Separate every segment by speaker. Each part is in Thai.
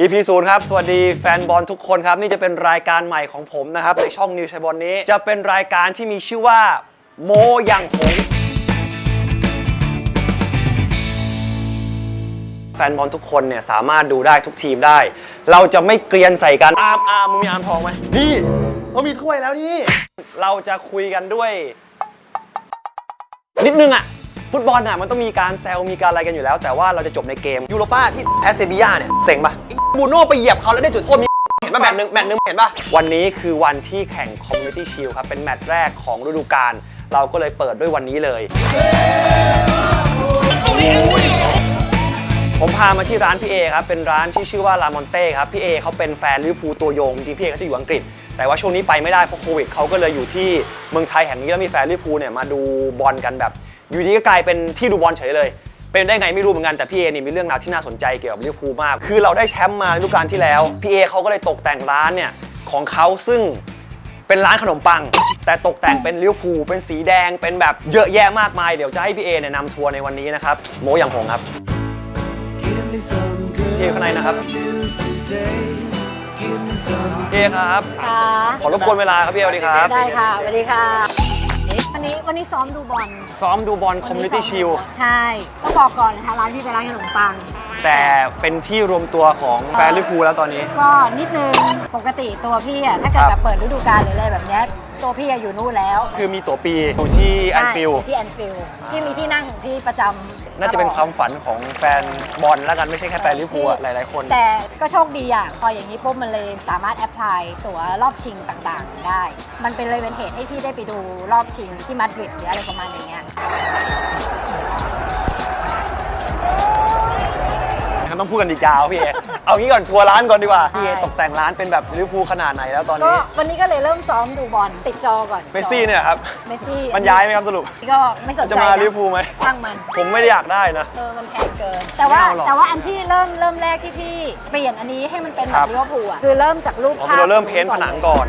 Speaker 1: EP ศูนย์ครับ สวัสดีแฟนบอลทุกคนครับ นี่จะเป็นรายการใหม่ของผมนะครับ ในช่องนิวชัยบอลนี้ จะเป็นรายการที่มีชื่อว่า โมอย่างหงแฟนบอลทุกคนเนี่ยสามารถดูได้ทุกทีมได้ เราจะไม่เกรียนใส่กันอาร์มอาร์มมึงมีอาร์มทองไหม
Speaker 2: นี่เรามีถ้วยแล้วนี่
Speaker 1: เราจะคุยกันด้วย นิดนึงอะ ฟุตบอลอะมันต้องมีการแซวมีการอะไรกันอยู่แล้ว แต่ว่าเราจะจบในเกม
Speaker 2: ยูโรป้าที่แพ้เซบีย่าเนี่ย
Speaker 1: เซ็งปะ
Speaker 2: บูโน่ไปเหยียบเขาแล้วได้จุดโทษมีเห็นป่ะแมตช์หนึ่งแมตช์หนึ่งเห็นป่ะ
Speaker 1: วันนี้คือวันที่แข่ง Community Shield ครับเป็นแมตช์แรกของฤดูกาลเราก็เลยเปิดด้วยวันนี้เลย ผมพามาที่ร้านพี่เอครับ เป็นร้านที่ชื่อว่าลามอนเต้ครับ พี่เอเขาเป็นแฟนลิเวอร์พูลตัวยง จริงพี่เอเขาจะอยู่อังกฤษ แต่ว่าช่วงนี้ไปไม่ได้เพราะโควิดเขาก็เลยอยู่ที่เมืองไทยแห่งนี้แล้วมีแฟนลิเวอร์พูลเนี่ยมาดูบอลกันแบบ อยู่ดีก็กลายเป็นที่ดูบอลเฉยเลย เป็นได้ไงไม่รู้เหมือนกันแต่พี่เอนี่มีเรื่องราวที่น่าสนใจเกี่ยวกับลิเวอร์พูลมาก คือเราได้แชมป์มาในฤดูกาลที่แล้วพี่เอเขาก็เลยตกแต่งร้านเนี่ยของเขาซึ่งเป็นร้านขนมปัง แต่ตกแต่งเป็นลิเวอร์พูลเป็นสีแดงเป็นแบบเยอะแยะมากมายเดี๋ยวจะให้พี่เอเนี่ยนำทัวร์ในวันนี้นะครับโมอย่างหงครับ
Speaker 3: Give me some good
Speaker 1: พี่เอข้างในนะครับ
Speaker 3: news today. Give me some
Speaker 1: พี่เอครับ
Speaker 4: ค่ะ
Speaker 1: ขอรบกวนเวลาครับพี่เอสวัสดีครับ
Speaker 4: ได้ค่ะสวัสดีค่ะ วันนี้วันนี้ซ้อมดูบอล
Speaker 1: ซ้อมดูบอล Community Shield
Speaker 4: ใช่ต้องบอกก่อนนะคะร้านพี่เป็นร้านขนมปัง
Speaker 1: แต่เป็นที่รวมตัวของแฟนลิเวอร์พูลแล้วตอนนี้
Speaker 4: ก็นิดนึงปกติตัวพี่อะถ้าเกิด
Speaker 1: ค
Speaker 4: แบ
Speaker 1: รับบ
Speaker 4: เปิดฤดูกาลหรืออะไรแบบเนี้ยตัวพี่อะอยู่นู่นแล้ว
Speaker 1: คือมีตั๋วปีอยู่ที่แอนฟิล
Speaker 4: ใช่ที่แอนฟิลด์พี่มีที่นั่งของพี่ประจำ
Speaker 1: น่าจะเป็นความฝันของแฟนบอลแล้วกันไม่ใช่แค่แฟนลิเวอร์พูลอะหลายๆคน
Speaker 4: แต่ก็โชคดีอะพออย่างนี้ปุ๊บมันเลยสามารถแอพพลายตั๋วรอบชิงต่างๆ ได้ มันเป็นเลยเป็นเหตุให้พี่ได้ไปดูรอบชิงที่มาดริดหรืออะไรประมาณอย่างเงี้ย
Speaker 1: ต้องพูดกันอีกยาวพี่เอ เอางี้ก่อนทัวร์ร้านก่อนดีกว่าพี่เอตกแต่งร้านเป็นแบบลิเวอร์พูลขนาดไหนแล้วตอน
Speaker 4: ก็
Speaker 1: นี้
Speaker 4: วันนี้ก็เลยเริ่มซ้อมดูบอลติดจอก่อน
Speaker 1: เมสซี่เนี่ยครับ
Speaker 4: เมสซี่
Speaker 1: มันย้ายไหมครับสรุป
Speaker 4: ก็ไม่สนใจ
Speaker 1: จะมา
Speaker 4: นะ
Speaker 1: ลิเวอร์พูลไหม
Speaker 4: ช่างมัน
Speaker 1: ผมไม่ได้อยากได้นะ
Speaker 4: เออมันแพงเกิน แต่ว่า
Speaker 1: ไม่เอาหรอก
Speaker 4: แต่ว่าอันที่เริ่มเริ่มแรกที่พี่เปลี่ยนอันนี้ให้มันเป็นแบ
Speaker 1: ครับบ
Speaker 4: ลิเวอร์พูลอะคือเริ่มจากรูป
Speaker 1: ผม
Speaker 4: ภาพ
Speaker 1: เราเริ่มเพ้นท์ผนังก่อน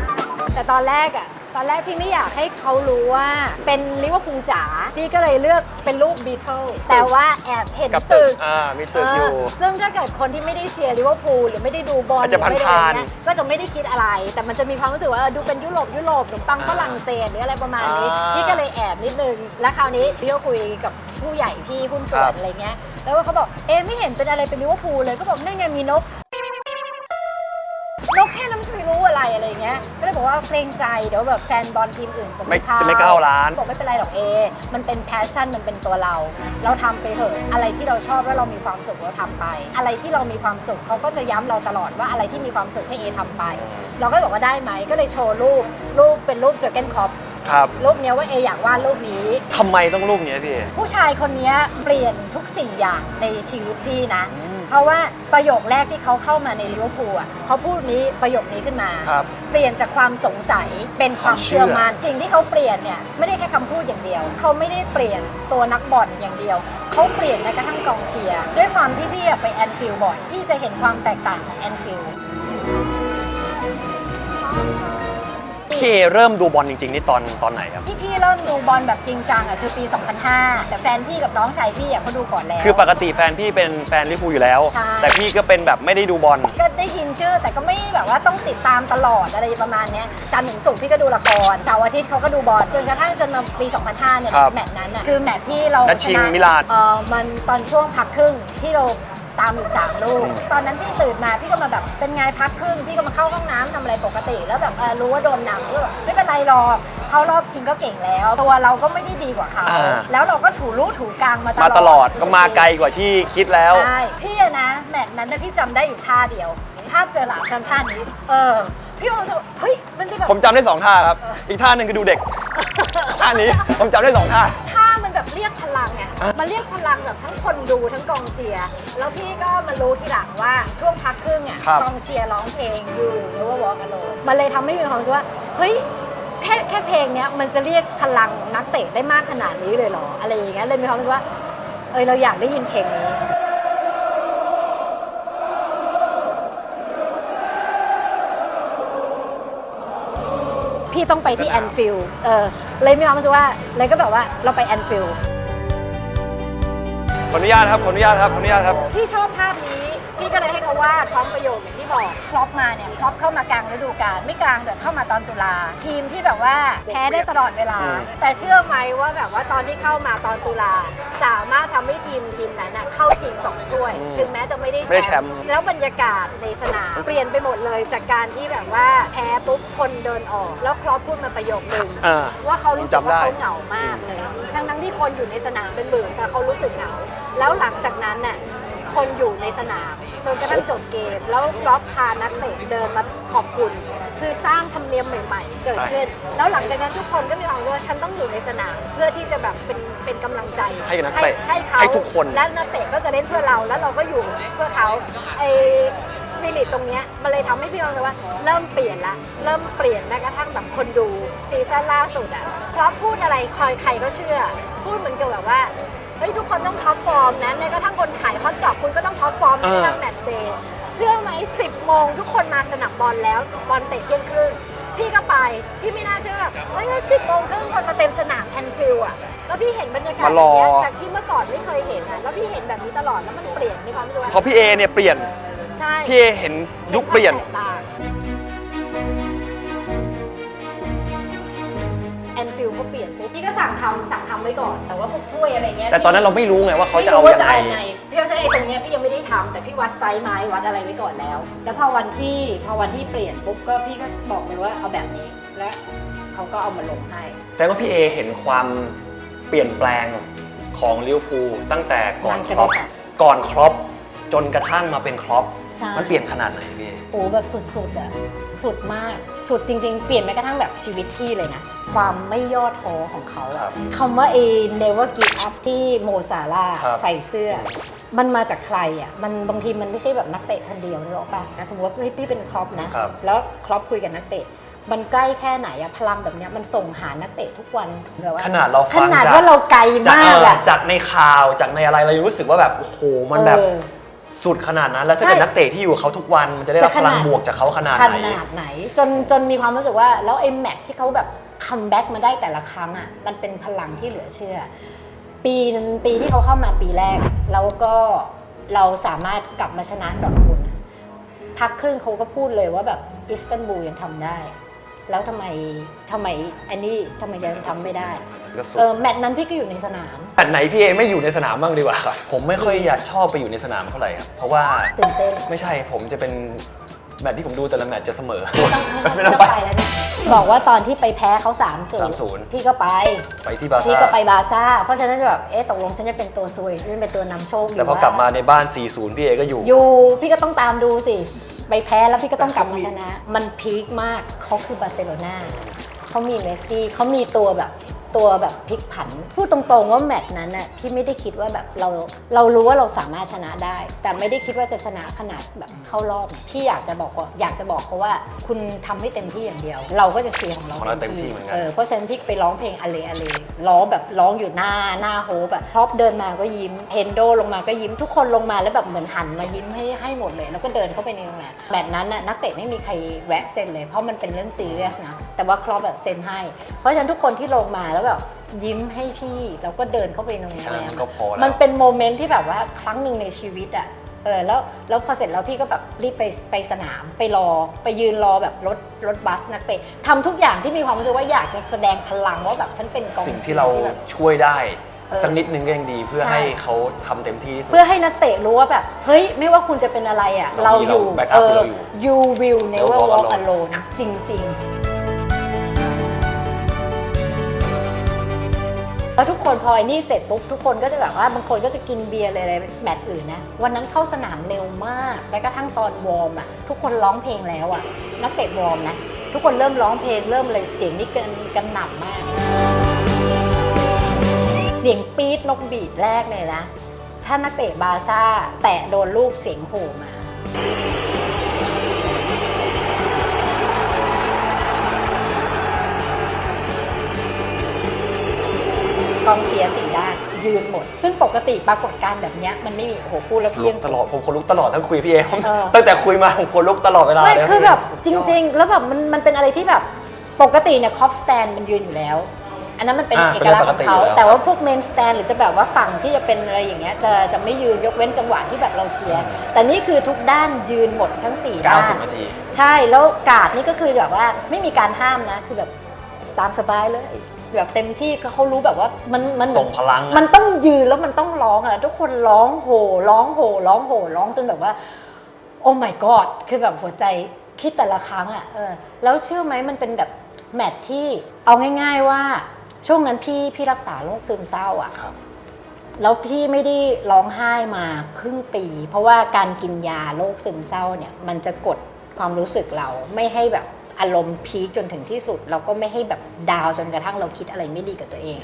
Speaker 4: แต่ตอนแรกอะ ตอนแรกพี่ไม่อยากให้เขารู้ว่าเป็นลิเวอร์พูลจ๋าพี่ก็เลยเลือกเป็นรูปบีเทิลแต่ว่าแอบเห็น
Speaker 1: กับตึ
Speaker 4: ตึ
Speaker 1: ก
Speaker 4: ก
Speaker 1: อ่า มีตึกอยู่
Speaker 4: เซึ่งถ้าเกิดคนที่ไม่ได้เชียร์ลิเวอร์พูลหรือไม่ได้ดูบอล
Speaker 1: อาจจะ
Speaker 4: หรือไม่ได้
Speaker 1: ผ่านๆ
Speaker 4: อะไรเงี้ยก็จะไม่ได้คิดอะไร แต่มันจะมีความรู้สึกว่าเออดูเป็นยุโรปยุโรปขนมปังฝรั่งเศสหรืออะไรประมาณนี้
Speaker 1: อ่า
Speaker 4: พี่ก็เลยแอบนิดนึง แล้วคราวนี้พี่ก็คุยกับผู้ใหญ่พี่หุ้นส่
Speaker 1: ควรั
Speaker 4: น
Speaker 1: บ
Speaker 4: อะไรเงี้ยแล้วเขาบอกเอ๊ะไม่เห็นเป็นอะไรเป็นลิเวอร์พูลเลยก็บอกนั่นไงมีนก เงี้ย ก็เลยบอกว่าเกรงใจเดี๋ยวแบบแฟนบอลทีมอื่นจะ
Speaker 1: ไม่
Speaker 4: ไม่เข้า
Speaker 1: จะไม่เข้าร้าน
Speaker 4: บอกไม่เป็นไรหรอกเอ มันเป็นแพชชั่นมันเป็นตัวเรา เราทำไปเถอะอะไรที่เราชอบแล้วเรามีความสุขเราทำไป อะไรที่เรามีความสุขเขาก็จะย้ำเราตลอดว่าอะไรที่มีความสุขให้เอทำไป เราก็เลยบอกว่าได้ไหมก็เลยโชว์รูปรูปเป็นรูปเจอร์เกนคอป
Speaker 1: ครับ
Speaker 4: รูปเนี้ยว่าเออยากวาดรูปนี้
Speaker 1: ทำไมต้องรูปเนี้ยพี่
Speaker 4: ผู้ชายคนนี้เปลี่ยนทุกสิ่งอย่างในชีวิตพี่นะเพ ราะว่าประโยคแรกที่เขาเข้ามาในลิเวอร์พูลอะเขาพูดนี้ประโยคนี้ขึ้นมา
Speaker 1: ครับ
Speaker 4: เปลี่ยนจากความสงสัยเป็นความเชื่อมั่นสิ่งที่เขาเปลี่ยนเนี่ยไม่ได้แค่คำพูดอย่างเดียว เขาไม่ได้เปลี่ยนตัวนักบอลอย่างเดียว เขาเปลี่ยนแม้กระทั่งกองเชียร์ด้วยความที่พี่อะไปแอนฟิลด์บ่อยที่จะเห็นความแตกต่างของแอนฟิลด์
Speaker 1: พี่เอเริ่มดูบอลจริงๆนี่ตอนตอนไหนครับ
Speaker 4: ที่พี่เริ่มดูบอลแบบจริงจังอะคือปี 2005 แต่แฟนพี่กับน้องชายพี่อะเขาดูก่อนแล้ว
Speaker 1: คือปกติแฟนพี่เป็นแฟนลิเวอร์พูลอยู่แล้ว
Speaker 4: ใช่
Speaker 1: แต่พี่ก็เป็นแบบไม่ได้ดูบอล
Speaker 4: ก็ได้ยินชื่อแต่ก็ไม่แบบว่าต้องติดตามตลอดอะไรประมาณเนี้ยจันทร์ถึงศุกร์พี่ก็ดูละครเสาร์อาทิตย์เขาก็ดูบอลจนกระทั่งจนมาปี 2005 เนี่ย
Speaker 1: ครับ
Speaker 4: แมตช์นั้นน่ะคือแมตช์ที่เรา
Speaker 1: นัดชิง
Speaker 4: ชนะ
Speaker 1: มิลาน
Speaker 4: เออมันตอนช่วงพักครึ่งที่เรา ตามอยู่สามลูก
Speaker 1: อืม
Speaker 4: ตอนนั้นพี่ตื่นมาพี่ก็มาแบบเป็นไงพักครึ่งพี่ก็มาเข้าห้องน้ำทำอะไรปกติ แล้วแบบเออรู้ว่าโดนนำก็แบบไม่เป็นไรหรอกเข้ารอบชิงก็เก่งแล้ว ตัวเราก็ไม่ได้ดีกว่าเขา
Speaker 1: อ่า
Speaker 4: แล้วเราก็ถูรูถูกลางมาตลอ
Speaker 1: มา
Speaker 4: ด
Speaker 1: ตลอดก็มาไกลกว่าที่คิดแล้ว
Speaker 4: ใช่พี่อะนะแมตช์นั้นนะพี่จำได้อยู่ท่าเดียวท่าเจอหลาทำท่านี้ เออ พี่รู้สึกว่าเฮ้ยมันจะแบบ
Speaker 1: ผมจำได้สองท่าครับ อีกท่าหนึ่งคือดูเด็ก ท่านี้ผมจำได้สองท่า
Speaker 4: ท่ามันแบบเรียกพลังไงมันเรียกพลังแบบทั้งคนดูทั้งกองเชียร์แล้วพี่ก็มารู้ทีหลังว่าช่วงพักครึ่งอะ
Speaker 1: ครับ
Speaker 4: กองเชียร์ร้องเพลงยูหรือว่าวอล์กอโลมันเลยทำให้มีความรู้สึกว่าเฮ้ยแค่แค่เพลงเนี้ยมันจะเรียกพลังนักเตะได้มากขนาดนี้เลยเหรออะไรอย่างเงี้ยเลยมีความรู้สึกว่าเออเราอยากได้ยินเพลงนี้พี่ต้องไปที่แอนฟิลด์เออเลยมีความรู้สึกว่าเลยก็แบบว่าเราไปแอนฟิลด์
Speaker 1: ข ออนุญาตครับขออนุญาตครับขออนุญาตครับ
Speaker 4: พี่ชอบภาพนี้ พี่ก็เลยให้เขาวาดพร้อมประโยคอย่างที่บอกครอปมาเนี่ยครอปเข้ามากลางฤดูกาลไม่กลางเดือนเข้ามาตอนตุลาทีมที่แบบว่าแพ้ได้ตลอดเวลา
Speaker 1: อืม
Speaker 4: แต่เชื่อไหมว่าแบบว่าตอนที่เข้ามาตอนตุลาสามารถทำให้ทีมทีมนั้นน่ะเข้าชิงสองถ้วย ถึงแม้จะไม่ได้
Speaker 1: ไม่ได้แชมป์
Speaker 4: แล้วบรรยากาศในสนามเปลี่ยนไปหมดเลยจากการที่แบบว่าแพ้ปุ๊บคนเดินออก แล้วครอปพูดมาประโยคนึง
Speaker 1: อ่า
Speaker 4: ว่าเขารู้สึก
Speaker 1: จำได้
Speaker 4: ว่าเขาเหงามากเลยทั้งทั้งๆที่คนอยู่ในสนามเป็นหมื่นแต่เขารู้สึกเหงาแล้วหลังจากนั้นน่ะ คนอยู่ในสนามจนกระทั่งจบเกม แล้วกรอฟพานักเตะเดินมาขอบคุณ คือสร้างธรรมเนียมใหม่ ๆ เกิดขึ้น แล้วหลังจากนั้นทุกคนก็มีความรู้ว่าฉันต้องอยู่ในสนาม เพื่อที่จะแบบเป็นเป็นกำลังใจ
Speaker 1: ให้กับนักเตะ
Speaker 4: ให้เขา
Speaker 1: ให้ทุกคน
Speaker 4: และนักเตะก็จะเล่นเพื่อเราแล้วเราก็อยู่เพื่อเขาไอ้สปิริตตรงเนี้ยมันเลยทำให้พี่มองเลยว่าเริ่มเปลี่ยนละ เริ่มเปลี่ยนแม้กระทั่งแบบคนดูซีซั่นล่าสุดอะเพราะพูดอะไรคอยใครก็เชื่อ พูดเหมือนกับแบบว่า ต้องท็อปฟอร์มในทางแมตช์เดย์เชื่อไหม10โมงทุกคนมาสนามบอลแล้วบอลเตะเที่ยงครึ่งพี่ก็ไปพี่ไม่น่าเชื่อเฮ้ยสิบโมงครึ่งคนมาเต็มสนามแอนฟิลด์อะแล้วพี่เห็นบรรยากาศ
Speaker 1: มารอ
Speaker 4: อย่างเงี้ยจากที่เมื่อก่อนไม่เคยเห็นอะแล้วพี่เห็นแบบนี้ตลอดแล้วมันเปลี่ยนมีความรู้สึกว่า
Speaker 1: พอพี่เอเนี่ยเปลี่ยน
Speaker 4: ใช่
Speaker 1: พี่เอเห็นยุคเปลี่ยน
Speaker 4: แอน ฟิลก็เปลี่ยนปุ๊บพี่ก็สั่งทำสั่งทำไว้ก่อน แต่ว่าพวกถ้วยอะไรเงี้ย
Speaker 1: แต่ตอนนั้นเราไม่รู้ไงว่าเขาจะเอา
Speaker 4: ไม่รู้
Speaker 1: ยังไง
Speaker 4: ว่พี่ก็ใช้ไอ้ตรงเนี้ยพี่ยังไม่ได้ทำแต่พี่วัดไซส์ไม้วัดอะไรไว้ก่อนแล้ว แล้วพอวันที่พอวันที่เปลี่ยนปุ๊บก็พี่ก็บอกเลยว่าเอาแบบนี้และเขาก็เอามาลงให้
Speaker 1: แต่ว่าพี่เอเห็นความเปลี่ยนแปลงของลิเวอร์พูลตั้งแต่ก่อน
Speaker 4: หลัง
Speaker 1: ค
Speaker 4: จาก
Speaker 1: รอป
Speaker 4: นั้น
Speaker 1: ก่อนครอปจนกระทั่งมาเป็นครอป
Speaker 4: ใช่
Speaker 1: มันเปลี่ยนขนาดไหนพี่เอ
Speaker 4: โอ้แบบสุดๆอะสุดมาก สุดจริง ๆ เปลี่ยนแม้กระทั่งแบบชีวิตพี่เลยนะ ความไม่ย่อท้อของเขา
Speaker 1: ครั
Speaker 4: อะ
Speaker 1: บ
Speaker 4: คำว่า a never give up ที่โมซาร่าห์
Speaker 1: ครับ
Speaker 4: ใส่เสื้อ มันมาจากใครอะมันบางทีมันไม่ใช่แบบนักเตะคนเดียวนึกออกปะสมมติว่าพี่เป็นครอปนะ
Speaker 1: ครับ
Speaker 4: แล้วครอปคุยกับนักเตะ มันใกล้แค่ไหนอะพลังแบบเนี้ยมันส่งหานักเตะทุกวันแบบว่า
Speaker 1: ขนาดเรา
Speaker 4: ข
Speaker 1: ฟัง
Speaker 4: นาด
Speaker 1: จาก
Speaker 4: ว่าเราไกล
Speaker 1: จาก
Speaker 4: มาก
Speaker 1: เอ่อ
Speaker 4: อะ
Speaker 1: จากในข่าวจากในอะไรเรายังรู้สึกว่าแบบโอ้โหมันแบบ
Speaker 4: เออ
Speaker 1: สุดขนาดนั้น แล้วถ้าเกิด
Speaker 4: ใช่
Speaker 1: นักเตะที่อยู่กับเขาทุกวันมันจะได้รับ
Speaker 4: จะข
Speaker 1: พ
Speaker 4: นาด
Speaker 1: ลังบวกจากเขาขนาด
Speaker 4: ข
Speaker 1: ไหน
Speaker 4: นาดไหน จนจนมีความรู้สึกว่า แล้วไอ้แมตช์ที่เขาแบบคัมแบ็กมาได้แต่ละครั้งอะมันเป็นพลังที่เหลือเชื่อ ปีนั้นปีที่เขาเข้ามาปีแรก แล้วก็เราสามารถกลับมาชนะดอร์ทมุนด์อะพักครึ่งเขาก็พูดเลยว่าแบบอิสตันบูลยังทำได้ แล้วทำไมทำไมอันนี้ทำไมยังทำไม่ได้
Speaker 1: ก็สุด
Speaker 4: เออแมตช์นั้นพี่ก็อยู่ในสนาม
Speaker 1: แมตช์ไหนพี่เอไม่อยู่ในสนามบ้างดีกว่าครับผมไม่ค่อยอยากชอบไปอยู่ในสนามเท่าไหร่ครับเพราะว่า
Speaker 4: ตื่นเต้น
Speaker 1: ไม่ใช่ผมจะเป็นแมตช์ที่ผมดูแต่ละแมตช์จะเสมอ
Speaker 4: ไม่ต้อง
Speaker 1: ไม่
Speaker 4: ไม่
Speaker 1: ต้
Speaker 4: ต้
Speaker 1: อ
Speaker 4: องง
Speaker 1: ไป
Speaker 4: ไปแล้วเนี่ยบอกว่าตอนที่ไปแพ้เขา3ามศูนย์
Speaker 1: 3-0
Speaker 4: พี่ก็ไป
Speaker 1: ไปที่บาร์
Speaker 4: พี่
Speaker 1: ซ่า
Speaker 4: ก็ไปบาร์ซ่า เพราะฉะนั้นจะแบบ เอ๊ะตกลงฉันจะเป็นตัวซวยหรือเป็นตัวนำโชคดี
Speaker 1: แต่พอกลับมาในบ้าน 4-0 พี่เอก็อยู่
Speaker 4: อยู่ พี่ก็ต้องตามดูสิ ไปแพ้แล้วพี่ก็ต้องกลับมาชนะ มันพีคมากเขาคือบาร์เซโลนาเขามีเมสซี่เขามีตัวแบบ ตัวแบบพลิกผัน พูดตรงๆว่าแมตช์นั้นน่ะพี่ไม่ได้คิดว่าแบบเราเรารู้ว่าเราสามารถชนะได้ แต่ไม่ได้คิดว่าจะชนะขนาดแบบเข้ารอบพี่อยากจะบอกว่าอยากจะบอกเขาว่า คุณทำให้เต็มที่อย่างเดียว เราก็จะเชียร์ของเรา
Speaker 1: ของเราเต็มที่เหมือนกัน
Speaker 4: เออเพราะฉะนั้นพี่ไปร้องเพลงอเลอเลร้องแบบร้องอยู่หน้าหน้าโฮปอะท็อปเดินมาก็ยิ้มเฮนโดลงมาก็ยิ้มทุกคนลงมาแล้วแบบเหมือนหันมายิ้มให้ให้หมดเลย แล้วก็เดินเข้าไปในโรงแรมแบบนั้นน่ะนักเตะไม่มีใครแวะเซ็นเลยเพราะมันเป็นเรื่องซีเรียสนะ แต่ว่าครอปแบบเซ็นให้ เพราะฉะนั้นทุกคนที่ลงมาแล้วแบบยิ้มให้พี่แล้วก็เดินเข้าไปในโรง
Speaker 1: แค่
Speaker 4: แร
Speaker 1: นั้น
Speaker 4: ม
Speaker 1: ก็พอแล้ว
Speaker 4: มันเป็นโมเมนต์ที่แบบว่าครั้งหนึ่งในชีวิตอะเออแล้วแล้วพอเสร็จแล้วพี่ก็แบบรีบไปไปสนามไปรอไปยืนรอแบบรถรถบัสนักเตะทำทุกอย่างที่มีความรู้สึกว่าอยากจะแสดงพลังว่าแบบฉันเป็นกอง
Speaker 1: สิ่ง
Speaker 4: ชีย
Speaker 1: ที่เรา
Speaker 4: แบบ
Speaker 1: ช่วยได้
Speaker 4: เออ
Speaker 1: สักนิดนึงก็ยังดีเพื่อ
Speaker 4: ใช่
Speaker 1: ให้เขาทำเต็มที่ที่สุด
Speaker 4: เพื่อให้นักเตะรู้ว่าแบบ เฮ้ย ไม่ว่าคุณจะเป็นอะไรอะ
Speaker 1: เรา
Speaker 4: เรา
Speaker 1: มี
Speaker 4: อยู่
Speaker 1: เรา backup เราอยู่
Speaker 4: you will never
Speaker 1: walk
Speaker 4: walk
Speaker 1: alone
Speaker 4: alone จริง ๆ แล้วทุกคนพอไอ้นี่เสร็จปุ๊บทุกคนก็จะแบบว่าบางคนก็จะกินเบียร์อะไรแมตช์อื่นนะ วันนั้นเข้าสนามเร็วมากแม้กระทั่งตอนวอร์มอะทุกคนร้องเพลงแล้วอะนักเตะวอร์มนะทุกคนเริ่มร้องเพลงเริ่มเลยเสียงนี่กันกันหนับมาก เสียงปี๊ดนกบีดแรกเลยนะ ถ้านักเตะบาซ่าแตะโดนลูกเสียงโห่มา กองเสียร์สี่ด้านยืนหมด ซึ่งปกติปรากฏการณ์แบบเนี้ยมันไม่มีโอ้โหพูดแล้วพี่
Speaker 1: ลุ
Speaker 4: ยั
Speaker 1: ก
Speaker 4: ง
Speaker 1: ตลอดผมคนลุกตลอดทั้งคุยพี่เอผม
Speaker 4: เออ
Speaker 1: ตั้งแต่คุยมาผมคนลุกตลอดเวลา
Speaker 4: ไม่
Speaker 1: เลย
Speaker 4: คือแบบจ
Speaker 1: สุดยอด
Speaker 4: ริง ๆ แล้วแบบมันมันเป็นอะไรที่แบบปกติเนี่ยคอปสแตนมันยืนอยู่แล้ว อันนั้นมันเป็น
Speaker 1: อ่า
Speaker 4: เอกลักษณ์ของเขา
Speaker 1: เป็นเรื่องปกติอยู่แล้ว
Speaker 4: แต่ว่าพวกเมนสแตนหรือจะแบบว่าฝั่งที่จะเป็นอะไรอย่างเงี้ยจะจะไม่ยืนยกเว้นจังหวะที่แบบเราเชียร์แต่นี่คือทุกด้านยืนหมดทั้งสี่ด้าน
Speaker 1: 90นาที
Speaker 4: ใช่แล้วการ์ดนี่ก็คือแบบว่าไม่มีการห้ามนะ คือแบบตามสบายเลย แบบเต็มที่ก็เขารู้แบบว่ามันมัน
Speaker 1: ส่งพลังอะ
Speaker 4: มันต้องยืนแล้วมันต้องร้องอะทุกคนร้องโห่ร้องโห่ร้องโห่ร้องจนแบบว่า โอ้ my god คือแบบหัวใจคิดแต่ละครั้งอะเออแล้วเชื่อไหมมันเป็นแบบแมทที่เอาง่าย ๆว่าช่วงนั้นพี่พี่รักษาโรคซึมเศร้าอะ
Speaker 1: ครับ
Speaker 4: แล้วพี่ไม่ได้ร้องไห้มาครึ่งปี เพราะว่าการกินยาโรคซึมเศร้าเนี่ย มันจะกดความรู้สึกเราไม่ให้แบบ อารมณ์พีคจนถึงที่สุด เราก็ไม่ให้แบบดาวจนกระทั่งเราคิดอะไรไม่ดีกับตัวเอง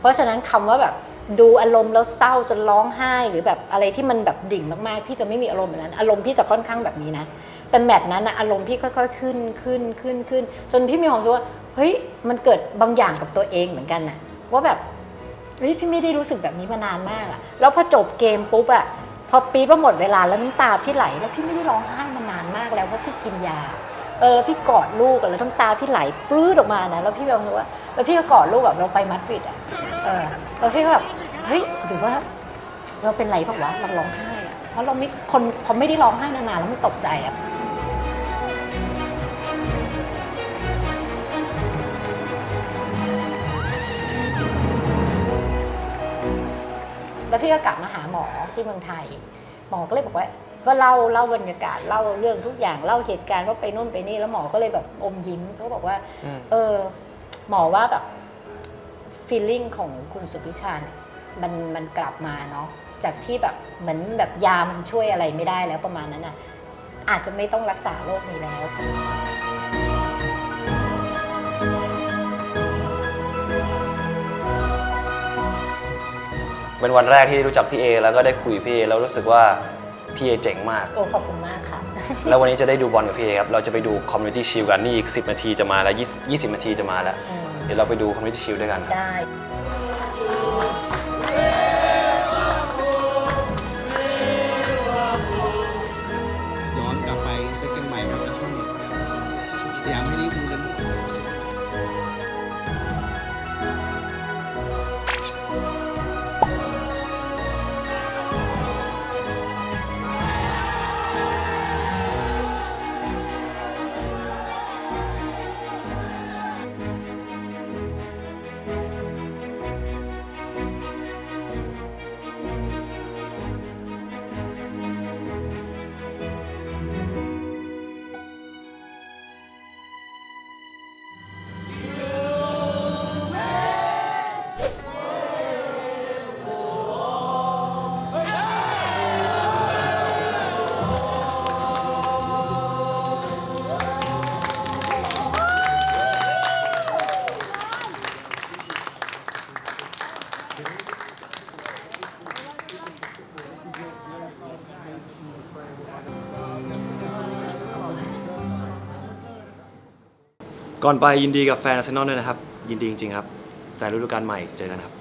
Speaker 4: เพราะฉะนั้นคำว่าแบบดูอารมณ์แล้วเศร้าจนร้องไห้ หรือแบบอะไรที่มันแบบดิ่งมากๆ พี่จะไม่มีอารมณ์แบบนั้นอารมณ์พี่จะค่อนข้างแบบนี้นะแต่แมตช์นั้นนะอารมณ์พี่ค่อยๆขึ้นขึ้นขึ้นขึ้น จนพี่มีความรู้สึกว่าเฮ้ยมันเกิดบางอย่างกับตัวเองเหมือนกันนะว่าแบบเฮ้ยพี่ไม่ได้รู้สึกแบบนี้มานานมากอะแล้วพอจบเกมปุ๊บอะพอปีว่าหมดเวลาแล้วน้ำตาพี่ไหล แล้วพี่ไม่ได้ร้องไห้มานานมากแล้วเพราะพี่กินยา เออแล้วพี่กอดลูกอะแล้วน้ำตาพี่ไหลปลื้ดออกมานะแล้วพี่แบบว่าแล้วพี่ก็กอดลูกแบบเราไปมัดวิดอะเออแล้วพี่ก็แบบเฮ้ยหรือว่าเราเป็นไรเปล่าวะเราร้องไห้อะเพราะเราไม่คนพอไม่ได้ร้องไห้นานๆแล้วมันตกใจอะแล้วพี่ก็กลับมาหาหมอที่เมืองไทย หมอก็เลยบอกว่า ก็เล่าเล่าบรรยากาศเล่าเรื่องทุกอย่างเล่าเหตุการณ์ว่าไปนู่นไปนี่แล้วหมอก็เลยแบบอมยิ้มเขาบอกว่า
Speaker 1: อืม
Speaker 4: เออ หมอว่าแบบ feeling ของคุณสุพิชาเนี่ยมันมันกลับมาเนาะจากที่แบบเหมือนแบบยามันช่วยอะไรไม่ได้แล้วประมาณนั้นอะอาจจะไม่ต้องรักษาโรคนี้แล้ว
Speaker 1: เป็นวันแรกที่ได้รู้จักพี่เอแล้วก็ได้คุยพี่เอแล้วรู้สึกว่า พี่เอเจ๋งมาก
Speaker 4: โอ้ขอบคุณมากค่ะ
Speaker 1: แล้ววันนี้จะได้ดูบอลกับพี่เอครับ เราจะไปดู Community Shield กันนี่อีก 10 นาทีจะมาแล้ว 20 20 นาทีจะมาแล้ว
Speaker 4: อืม
Speaker 1: เดี๋ยวเราไปดู Community Shield ด้วยกันครับ
Speaker 4: ได้
Speaker 1: ก่อนไปยินดีกับแฟนอาร์เซนอลด้วยนะครับ ยินดีจริงๆครับ แต่ฤดูกาลใหม่เจอกันครับ